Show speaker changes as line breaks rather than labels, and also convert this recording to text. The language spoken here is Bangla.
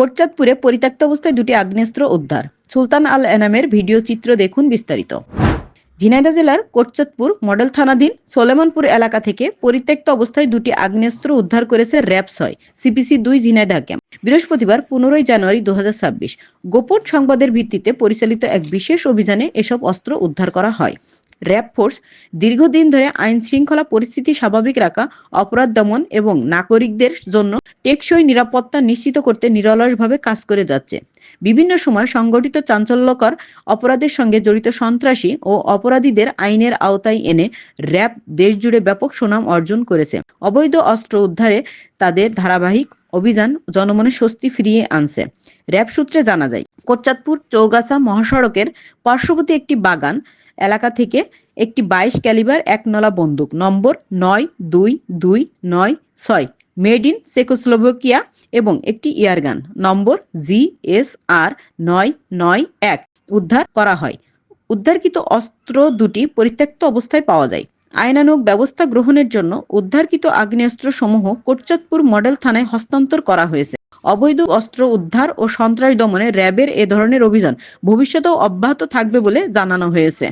কোটচাঁদপুরে পরিত্যক্ত অবস্থায় দুটি আগ্নেয়াস্ত্র উদ্ধার। সুলতান আল এনামের ভিডিও চিত্র দেখুন বিস্তারিত। ঝিনাইদহ জেলার কোটচাঁদপুর মডেল থানাধীন সোলেমানপুর এলাকা থেকে পরিত্যক্ত অবস্থায় দুটি আগ্নেয়াস্ত্র উদ্ধার করেছে র্যাব ছয় সিপিসি দুই ঝিনাইদহ ক্যাম্প। বৃহস্পতিবার পনেরোই জানুয়ারি দু গোপন সংবাদের ভিত্তিতে পরিচালিত এক বিশেষ অভিযানে এসব অস্ত্র উদ্ধার করা হয়। র্যাব ফোর্স দীর্ঘদিন ধরে আইন শৃঙ্খলা পরিস্থিতি স্বাভাবিক রাখা, অপরাধ দমন এবং নাগরিকদের জন্য টেকসই নিরাপত্তা নিশ্চিত করতে নিরলসভাবে কাজ করে যাচ্ছে। বিভিন্ন সময় সংগঠিত চাঞ্চল্যকর অপরাধের সঙ্গে জড়িত সন্ত্রাসী ও অপরাধীদের আইনের আওতায় এনে র্যাব দেশজুড়ে ব্যাপক সুনাম অর্জন করেছে। অবৈধ অস্ত্র উদ্ধারে তাদের ধারাবাহিক অভিযান জনমনে স্বস্তি ফিরিয়ে আনছে। র্যাব সূত্রে জানা যায়, কোটচাঁদপুর চৌগাছা মহাসড়কের পার্শ্ববর্তী একটি বাগান এলাকা থেকে একটি বাইশ ক্যালিবার এক নলা বন্দুক নম্বর নয় দুই দুই নয় ছয় মেড ইন চেকোস্লোভাকিয়া এবং একটি ইয়ারগান নম্বর জি এস আর নয় নয় এক, উদ্ধার করা হয়। উদ্ধারকৃত অস্ত্র দুটি পরিত্যক্ত অবস্থায় পাওয়া যায়। আইনানুগ ব্যবস্থা গ্রহণের জন্য উদ্ধারকৃত আগ্নেয়াস্ত্র সমূহ কোটচাঁদপুর মডেল থানায় হস্তান্তর করা হয়েছে। অবৈধ অস্ত্র উদ্ধার ও সন্ত্রাস দমনে র্যাবের এ ধরনের অভিযান ভবিষ্যতেও অব্যাহত থাকবে বলে জানানো হয়েছে।